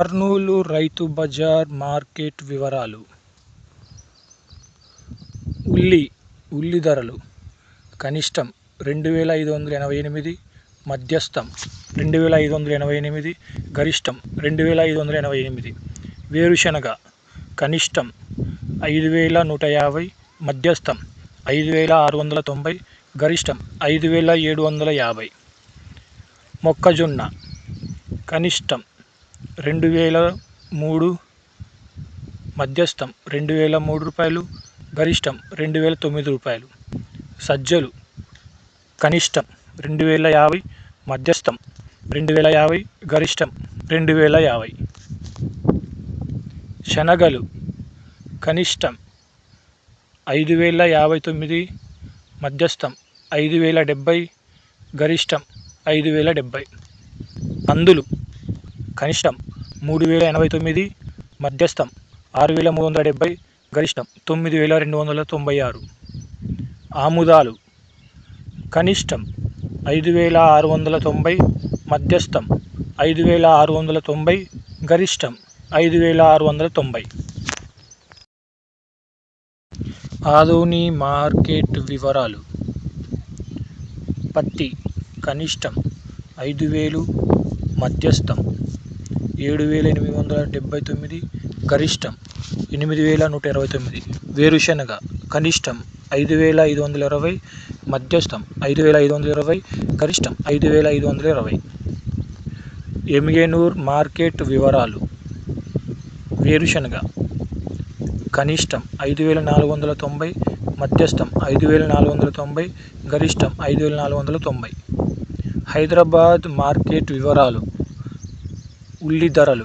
Kurnool Rythu Bazar market వివరాలు. ఉల్లి ఉల్లి ధరలు. కనిష్టం రెండు వేల ఐదు వందల ఎనభై ఎనిమిది మధ్యస్థం రెండు వేల ఐదు వందల ఎనభై ఎనిమిది గరిష్టం రెండు వేల ఐదు వందల ఎనభై ఎనిమిది. వేరుశనగ కనిష్టం ఐదు వేల నూట యాభై మధ్యస్థం ఐదు వేల ఆరు వందల తొంభై గరిష్టం ఐదు వేల ఏడు వందల యాభై. మొక్కజొన్న కనిష్టం రెండు వేల మూడు మధ్యస్థం రెండు వేల మూడు రూపాయలు. గరిష్టం రెండు వేల తొమ్మిది రూపాయలు. సజ్జలు కనిష్టం రెండు వేల యాభై. మధ్యస్థం రెండు వేల యాభై. గరిష్టం రెండు వేల యాభై. శనగలు కనిష్టం ఐదు వేల యాభై తొమ్మిది. మధ్యస్థం ఐదు వేల డెబ్బై గరిష్టం ఐదు వేల డెబ్బై కందులు కనిష్టం మూడు వేల ఎనభై తొమ్మిది మధ్యస్థం ఆరు వేల మూడు వందల డెబ్బై గరిష్టం తొమ్మిది వేల రెండు వందల తొంభై ఆరు. ఆముదాలు కనిష్టం ఐదు వేల ఆరు వందల తొంభై మధ్యస్థం ఐదు వేల ఆరు వందల తొంభై గరిష్టం ఐదు వేల ఆరు వందల తొంభై. ఆధోని మార్కెట్ వివరాలు. పత్తి కనిష్టం ఐదు వేలు మధ్యస్థం ఏడు వేల ఎనిమిది వందల డెబ్బై తొమ్మిది గరిష్టం ఎనిమిది వేల నూట ఇరవై తొమ్మిది. వేరుశనగ కనిష్టం ఐదు వేల ఐదు వందల ఇరవై మధ్యస్థం ఐదు వేల ఐదు వందల ఇరవై గరిష్టం ఐదు వేల ఐదు వందల ఇరవై. ఎమిగేనూర్ మార్కెట్ వివరాలు. వేరుశనగ కనిష్టం ఐదు వేల నాలుగు వందల తొంభై మధ్యస్థం ఐదు వేల నాలుగు వందల తొంభై గరిష్టం ఐదు వేల నాలుగు వందల తొంభై. హైదరాబాద్ మార్కెట్ వివరాలు. ఉల్లి ధరలు.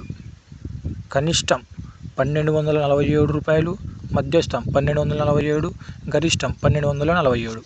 కనిష్టం పన్నెండు వందల నలభై ఏడు రూపాయలు మధ్యస్థం పన్నెండు వందల నలభై ఏడు గరిష్టం పన్నెండు వందల నలభై ఏడు.